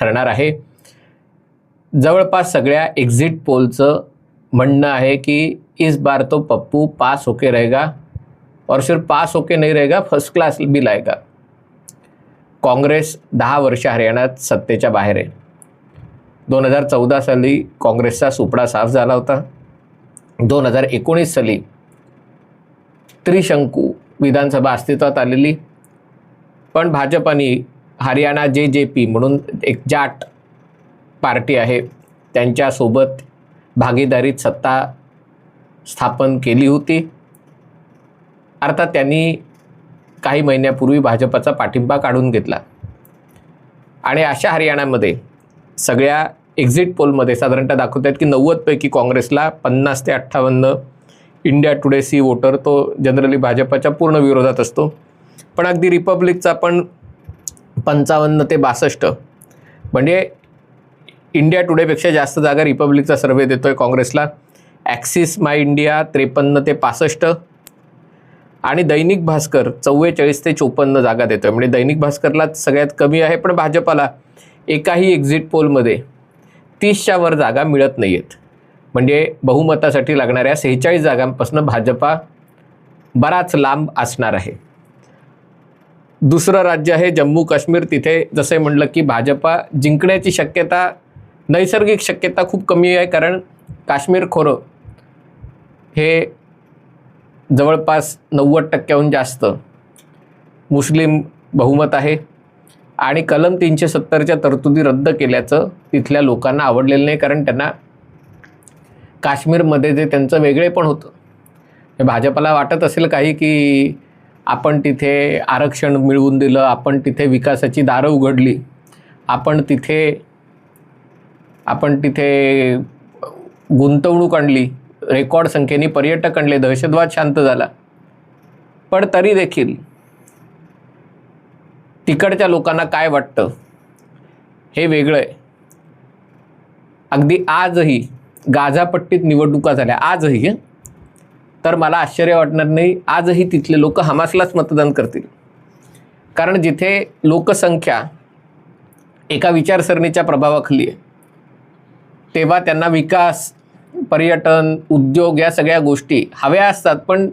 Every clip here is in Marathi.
ठरणार आहे. जवळपास सगळ्या एक्झिट पोलचं म्हणणं आहे की इस बार तो पप्पू पास होके रहेगा. और सिर्फ पास होके नहीं रहेगा फर्स्ट क्लास भी लाएगा. काँग्रेस दहा वर्ष हरियाणात सत्तेच्या बाहेर आहे. दोन हजार चौदा साली काँग्रेसचा सुपडा साफ झाला होता. दोन हजार एकोणीस साली त्रिशंकू विधानसभा अस्तित्वात आलेली. पण भाजपाने हरियाणा जे जे पी म्हणून एक जाट पार्टी आहे त्यांच्यासोबत भागीदारीत सत्ता स्थापन केली होती. अर्थात त्यांनी काही महिन्यापूर्वी भाजपाचा पाठिंबा काढून घेतला. आणि अशा हरियाणामध्ये सगळ्या एक्झिट पोलमध्ये साधारणतः दाखवत आहेत की नव्वदपैकी काँग्रेसला पन्नास ते अठ्ठावन्न इंडिया टुडे सी वोटर तो जनरली भाजपाच्या पूर्ण विरोधात असतो. पण अगदी रिपब्लिकचा पण पंचावन्न ते बासष्ट. म्हणजे इंडिया टुडेपेक्षा जास्त जागा रिपब्लिकचा सर्वे देतो आहे काँग्रेसला. ॲक्सिस माय इंडिया त्रेपन्न ते पासष्ट आणि दैनिक भास्कर चव्वेचाळीस ते चोपन्न जागा देतो आहे म्हणजे दैनिक भास्करला सगळ्यात कमी आहे पण भाजपाला एकाही एक्झिट पोलमध्ये तीसच्या वर जागा मिळत नाही आहेत म्हणजे बहुमतासाठी लागणाऱ्या सेहेचाळीस जागांपासून भाजपा बराच लांब असणार आहे. दुसरं राज्य आहे जम्मू काश्मीर. तिथे जसे म्हटलं की भाजपा जिंकण्याची शक्यता नैसर्गिक शक्यता खूप कमी आहे कारण काश्मीर खोरं हे जवळपास नव्वद टक्क्याहून जास्त मुस्लिम बहुमत आहे आणि कलम तीनशे सत्तरच्या तरतुदी रद्द केल्याचं तिथल्या लोकांना आवडलेलं नाही कारण त्यांना काश्मीरमध्ये जे त्यांचं वेगळे पण होतं. हे वाटत असेल काही की आपण तिथे आरक्षण मिळवून दिलं आपण तिथे विकासाची दारं उघडली आपण तिथे आपण तिथे गुंतवणूक आणली रेकॉर्ड संख्येने पर्यटक आणले दहशतवाद शांत झाला. पण तरी देखील तिकडच्या लोकांना काय वाटतं? हे वेगळं आहे. अगदी आजही गाझापट्टीत निवडणुका झाल्या. आजही तर मला आश्चर्य वाटणार नाही आजही तिथले लोक हमासलाच मतदान करतील. कारण जिथे लोकसंख्या एका विचारसरणीच्या प्रभावाखाली आहे तेव्हा त्यांना विकास पर्यटन उद्योग या सगळ्या गोष्टी हव्या असतात पण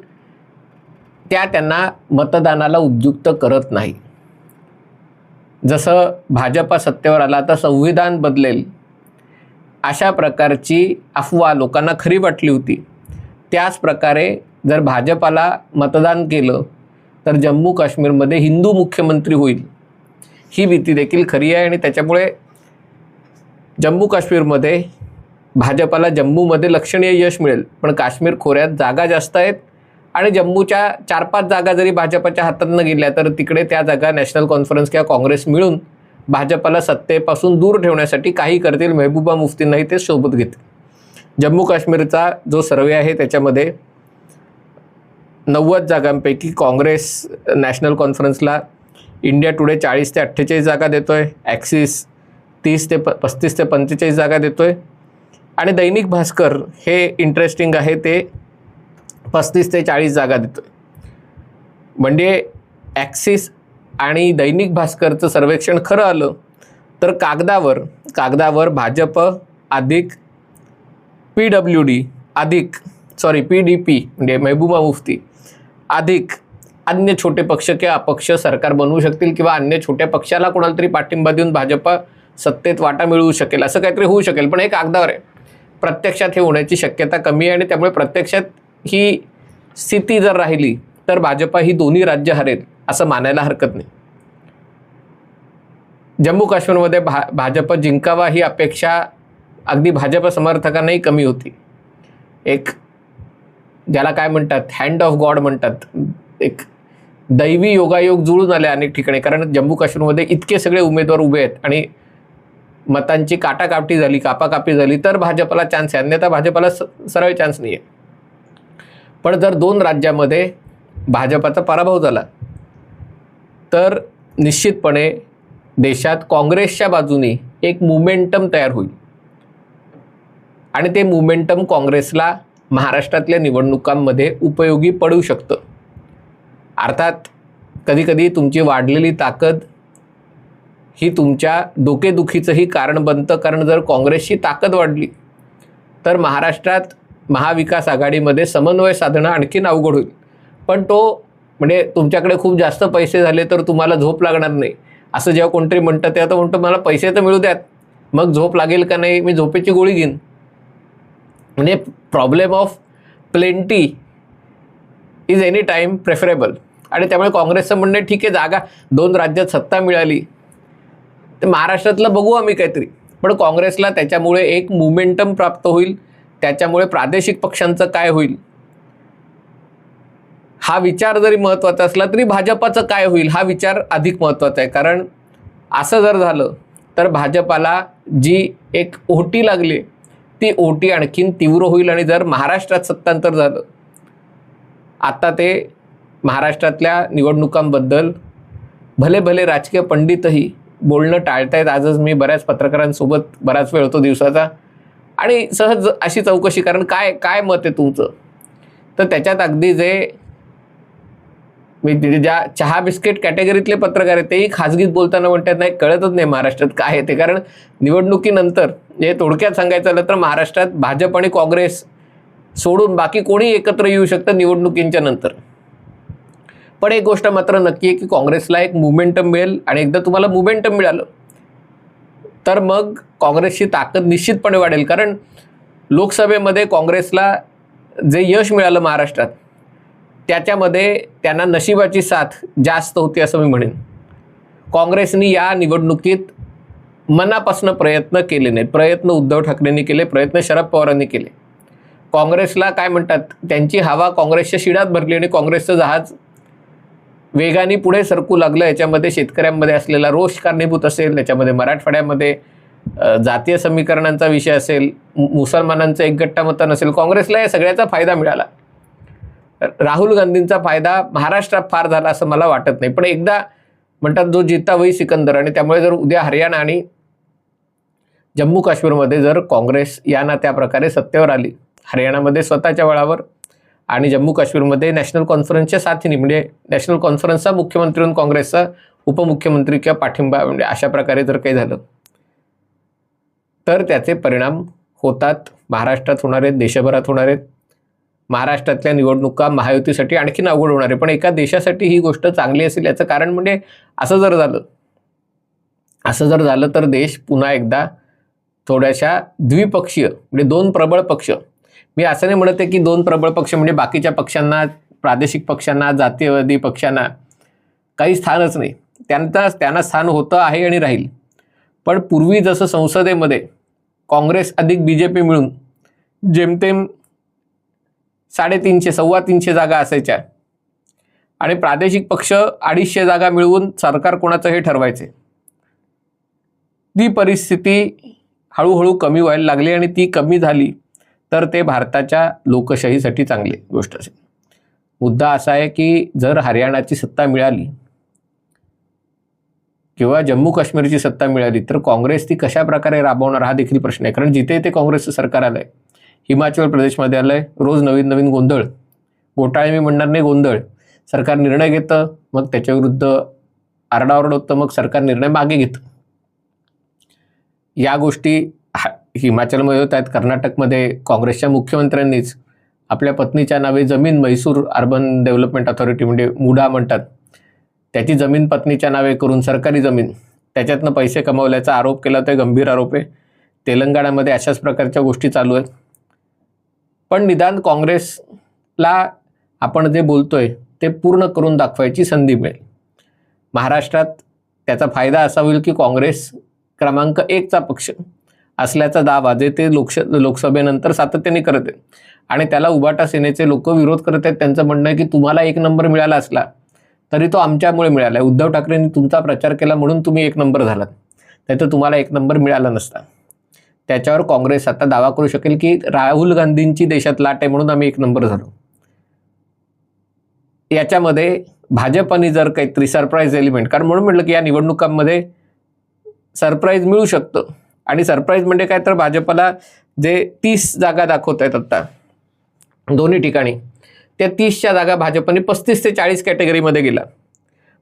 त्या त्यांना मतदानाला उद्युक्त करत नाही. जसं भाजपा सत्तेवर आला तर संविधान बदलेल अशा प्रकारची अफवा लोकांना खरी वाटली होती. त्याच प्रकारे जर भाजपाला मतदान केलं तर जम्मू काश्मीरमध्ये हिंदू मुख्यमंत्री होईल. ही भीती देखील खरी आहे आणि त्याच्यामुळे जम्मू काश्मीरमध्ये भाजपाला जम्मूमध्ये लक्षणीय यश मिळेल. पण काश्मीर खोऱ्यात जागा जास्त आहेत आणि जम्मूच्या चार पाच जागा जरी भाजपाच्या हातातनं गेल्या तर तिकडे त्या जागा नॅशनल कॉन्फरन्स किंवा काँग्रेस मिळून भाजपाला सत्तेपासून दूर ठेवण्यासाठी काही करतील मेहबूबा मुफ्तींनाही ते सोबत घेतील. जम्मू काश्मीरचा जो सर्वे आहे त्याच्यामध्ये नव्वद जागांपैकी काँग्रेस नॅशनल कॉन्फरन्सला इंडिया टुडे चाळीस ते अठ्ठेचाळीस जागा देतो आहे ॲक्सिस तीस ते प पस्तीस ते पंचेचाळीस जागा देतो आहे आणि दैनिक भास्कर हे इंटरेस्टिंग आहे ते पस्तीस ते चाळीस जागा देतो आहे म्हणजे ॲक्सिस आणि दैनिक भास्करचं सर्वेक्षण खरं आलं तर कागदावर कागदावर भाजप अधिक पी डब्ल्यू डी अधिक सॉरी पी डी पी म्हणजे महबूबा मुफ्ती अधिक अन्य छोटे पक्ष किंवा अपक्ष सरकार बनवू शकतील किंवा अन्य छोट्या पक्षाला कोणाला तरी पाठिंबा देऊन भाजप सत्तेत वाटा मिळवू शकेल असं काहीतरी होऊ शकेल. पण हे कागदावर आहे. प्रत्यक्षात हे होण्याची शक्यता कमी आहे आणि त्यामुळे प्रत्यक्षात ही स्थिती जर राहिली तर भाजपा ही दोन्ही राज्य हरेल असं मानायला हरकत नाही. जम्मू काश्मीरमध्ये भा भाजप जिंकावा ही अपेक्षा अगदी भाजप समर्थकांनाही कमी होती. एक ज्याला काय म्हणतात हँड ऑफ गॉड म्हणतात. एक दैवी योगायोग जुळून आले अनेक ठिकाणी. कारण जम्मू काश्मीरमध्ये इतके सगळे उमेदवार उभे आहेत आणि मतांची काटाकापटी झाली कापाकापी झाली तर भाजपला चान्स आहे. अन्यथा भाजपला स सरळ चान्स नाही आहे पण जर दोन राज्यामध्ये भाजपाचा पराभव झाला तर निश्चितपणे देशात काँग्रेसच्या बाजूने एक मुमेंटम तयार होईल. आणि ते मुमेंटम काँग्रेसला महाराष्ट्रातल्या निवडणुकांमध्ये उपयोगी पडू शकतं. अर्थात कधीकधी तुमची वाढलेली ताकद ही तुमच्या डोकेदुखीचंही कारण बनतं. कारण जर काँग्रेसची ताकद वाढली तर महाराष्ट्रात महाविकास आघाडीमध्ये समन्वय साधणं आणखीन अवघड होईल. पण तो म्हणजे तुमच्याकडे खूप जास्त पैसे झाले तर तुम्हाला झोप लागणार नाही. असं जेव्हा कोणतरी म्हणतं तेव्हा तर म्हणतो मला पैसे तर मिळू द्यात. मग झोप लागेल का नाही? मी झोपेची गोळी घेईन. म्हणजे problem of plenty is any time preferable आणि त्यामुळे काँग्रेसचं म्हणणं ठीक आहे जागा दोन राज्यात सत्ता मिळाली. तर महाराष्ट्रातलं बघू आम्ही काहीतरी. पण काँग्रेसला त्याच्यामुळे एक मुमेंटम प्राप्त होईल. त्याच्यामुळे प्रादेशिक पक्षांचं काय होईल? हा विचार जरी महत्त्वाचा असला तरी भाजपाचं काय होईल? हा विचार अधिक महत्त्वाचा आहे. कारण असं जर झालं तर भाजपाला जी एक ओटी लागली ती ओटी आणखीन तीव्र होईल आणि जर महाराष्ट्रात सत्तांतर झालं आता ते महाराष्ट्रातल्या निवडणुकांबद्दल भले भले राजकीय पंडितही बोलणं टाळतायत. आजच मी बऱ्याच पत्रकारांसोबत बराच वेळ होतो दिवसाचा. आणि सहज अशी चौकशी कारण काय काय मत आहे तुमचं? तर त्याच्यात अगदी जे मी तिथे ज्या चहा बिस्किट कॅटेगरीतले पत्रकार आहेत तेही खाजगीत बोलताना म्हणतात नाही कळतच नाही महाराष्ट्रात काय आहे ते. कारण निवडणुकीनंतर हे थोडक्यात सांगायचं झालं तर महाराष्ट्रात भाजप आणि काँग्रेस सोडून बाकी कोणी एकत्र येऊ शकतं निवडणुकींच्या नंतर. पण एक गोष्ट मात्र नक्की आहे की काँग्रेसला एक मुवमेंटम मिळेल आणि एकदा तुम्हाला मुवमेंटम मिळालं तर मग काँग्रेसची ताकद निश्चितपणे वाढेल. कारण लोकसभेमध्ये काँग्रेसला जे यश मिळालं महाराष्ट्रात त्याच्यामध्ये त्यांना नशिबाची साथ जास्त होती असं मी म्हणेन. काँग्रेसनी या निवडणुकीत मनापासून प्रयत्न केले नाहीत. प्रयत्न उद्धव ठाकरेंनी केले प्रयत्न शरद पवारांनी केले. काँग्रेसला काय म्हणतात त्यांची हवा काँग्रेसच्या शिडात भरली आणि काँग्रेसचं जहाज वेगाने पुढे सरकू लागलं. याच्यामध्ये शेतकऱ्यांमध्ये असलेला रोष कारणीभूत असेल याच्यामध्ये मराठवाड्यामध्ये जातीय समीकरणांचा विषय असेल मु- मुसलमानांचं एक गट्टा मतं नसेल काँग्रेसला या सगळ्याचा फायदा मिळाला. राहुल गांधींचा फायदा महाराष्ट्रात फार झाला असं मला वाटत नाही. पण एकदा म्हणतात जो जिता वही सिकंदर आणि त्यामुळे जर उद्या हरियाणा आणि जम्मू काश्मीरमध्ये जर काँग्रेस यांना त्या प्रकारे सत्तेवर आली हरियाणामध्ये स्वतःच्या बळावर आणि जम्मू काश्मीरमध्ये नॅशनल कॉन्फरन्सच्या साथीने म्हणजे नॅशनल कॉन्फरन्सचा मुख्यमंत्री म्हणून काँग्रेसचा उपमुख्यमंत्री किंवा पाठिंबा म्हणजे अशा प्रकारे जर काही झालं तर त्याचे परिणाम होतात. महाराष्ट्रात होणार आहेत देशभरात होणार आहेत महाराष्ट्रातल्या निवडणुका महायुतीसाठी आणखीन अवघड होणार आहे. पण एका देशासाठी ही गोष्ट चांगली असेल याचं कारण म्हणजे असं जर झालं असं जर झालं तर देश पुन्हा एकदा थोड्याशा द्विपक्षीय म्हणजे दोन प्रबळ पक्ष. मी असं नाही म्हणत आहे की दोन प्रबळ पक्ष म्हणजे बाकीच्या पक्षांना प्रादेशिक पक्षांना जातीयवादी पक्षांना काही स्थानच नाही. त्यांचा त्यांना स्थान होतं आहे आणि राहील. पण पूर्वी जसं संसदेमध्ये काँग्रेस अधिक बी जे पी मिळून जेमतेम साडेतीनशे सव्वा तीनशे जागा असायच्या. आणि प्रादेशिक पक्ष अडीचशे जागा मिळवून सरकार कोणाचं हे ठरवायचे? ती परिस्थिती हळूहळू कमी व्हायला लागली आणि ती कमी झाली तर ते भारताच्या लोकशाहीसाठी चांगली गोष्ट असेल. मुद्दा असा आहे की जर हरियाणाची सत्ता मिळाली किंवा जम्मू काश्मीरची सत्ता मिळाली तर काँग्रेस ती कशा प्रकारे राबवणार हा देखील प्रश्न आहे. कारण जिथे ते काँग्रेसचं सरकार आलंय हिमाचल प्रदेशमध्ये आलं आहे रोज नवीन नवीन गोंधळ. घोटाळे मी म्हणणार नाही गोंधळ. सरकार निर्णय घेतं मग त्याच्याविरुद्ध आरडाओरड होतं मग सरकार निर्णय मागे घेतं. या गोष्टी हा- हिमाचलमध्ये होत आहेत कर्नाटकमध्ये काँग्रेसच्या मुख्यमंत्र्यांनीच. आपल्या पत्नीच्या नावे जमीन म्हैसूर अर्बन डेव्हलपमेंट अथॉरिटी म्हणजे मुडा म्हणतात. त्याची जमीन पत्नीच्या नावे करून सरकारी जमीन. त्याच्यातनं पैसे कमवल्याचा आरोप केला तर गंभीर आरोप आहे. तेलंगणामध्ये अशाच प्रकारच्या गोष्टी चालू आहेत. पण निदान काँग्रेसला आपण जे बोलतोय ते पूर्ण करून दाखवायची संधी मिळेल. महाराष्ट्रात त्याचा फायदा असा होईल की काँग्रेस क्रमांक एकचा पक्ष असल्याचा दावा जे ते लोकश लोकसभेनंतर सातत्याने करत आहेत. आणि त्याला उबाटा सेनेचे लोक विरोध करत आहेत त्यांचं म्हणणं आहे की तुम्हाला एक नंबर मिळाला असला तरी तो आमच्यामुळे मिळाला आहे. उद्धव ठाकरेंनी तुमचा प्रचार केला म्हणून तुम्ही एक नंबर झालात. नाही तर तुम्हाला एक नंबर मिळाला नसता. त्याच्यावर काँग्रेस आता दावा करू शकेल की राहुल गांधींची देशात लाट आहे म्हणून आम्ही एक नंबर झालो. याच्यामध्ये भाजपने जर काहीतरी सरप्राईज एलिमेंट कारण म्हणून म्हटलं की या निवडणुकांमध्ये सरप्राईज मिळू शकतं. आणि सरप्राईज म्हणजे काय तर भाजपला जे तीस जागा दाखवत आहेत आत्ता दोन्ही ठिकाणी त्या तीसच्या जागा भाजपने पस्तीस ते चाळीस कॅटेगरीमध्ये गेला.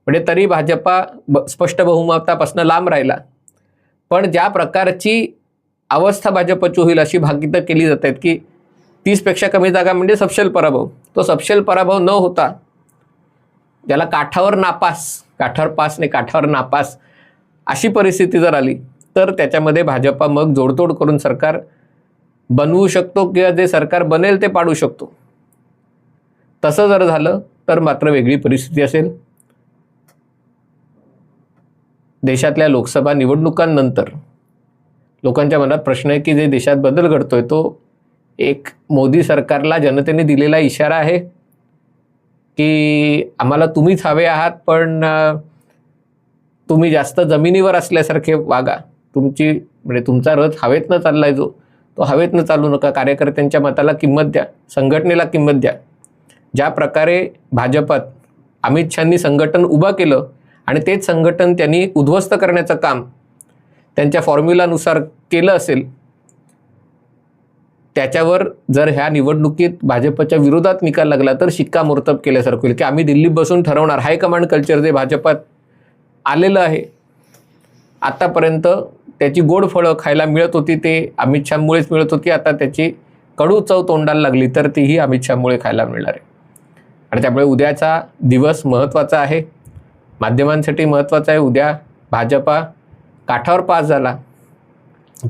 म्हणजे तरी भाजपा ब स्पष्ट बहुमतापासून लांब राहिला. पण ज्या प्रकारची अवस्था भाजपची होईल अशी भाकीतं केली जात आहेत की तीसपेक्षा कमी जागा म्हणजे सपशल पराभव. तो सपशल पराभव न होता ज्याला काठावर नापास काठावर पास नाही काठावर नापास अशी परिस्थिती जर आली तर त्याच्यामध्ये भाजपा मग जोडतोड करून सरकार बनवू शकतो किंवा जे सरकार बनेल ते पाडू शकतो. तसं जर झालं तर मात्र वेगळी परिस्थिती असेल. देशातल्या लोकसभा निवडणुकांनंतर लोकांच्या मनात प्रश्न आहे की जे देशात बदल घडतोय तो एक मोदी सरकारला जनतेने दिलेला इशारा आहे की आम्हाला तुम्हीच हवे आहात पण तुम्ही जास्त जमिनीवर असल्यासारखे वागा. तुमची म्हणजे तुमचा रथ हवेतनं चाललाय जो तो हवेतनं चालू नका. कार्यकर्त्यांच्या मताला किंमत द्या संघटनेला किंमत द्या. ज्या प्रकारे भाजपात अमित शहानी संघटन उभं केलं आणि तेच संघटन त्यांनी उद्ध्वस्त करण्याचं काम त्यांच्या फॉर्म्युलानुसार केलं असेल त्याच्यावर जर ह्या निवडणुकीत भाजपच्या विरोधात निकाल लागला तर शिक्कामोर्तब केल्यासारखं होईल. की आम्ही दिल्लीत बसून ठरवणार हायकमांड कल्चर जे भाजपात आलेलं आहे आत्तापर्यंत त्याची गोड फळं खायला मिळत होती ते अमित शहामुळेच मिळत होती आता त्याची कडू चव तोंडाला लागली तर तीही अमित शहामुळे खायला मिळणार आहे. आणि त्यामुळे उद्याचा दिवस महत्त्वाचा आहे. माध्यमांसाठी महत्त्वाचा आहे. उद्या भाजपा काठावर पास झाला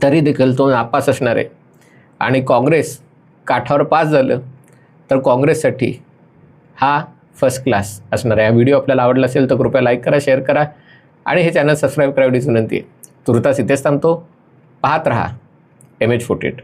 तरी देखील तो नापास असणार आहे. आणि काँग्रेस काठावर पास झालं तर काँग्रेससाठी हा फर्स्ट क्लास असणार आहे. हा व्हिडिओ आपल्याला आवडला असेल तर कृपया लाईक करा शेअर करा. आणि हे चॅनल सबस्क्राईब करा एवढीच विनंती आहे. तुर्तास इथेच थांबतो. पाहत रहा. M H forty eight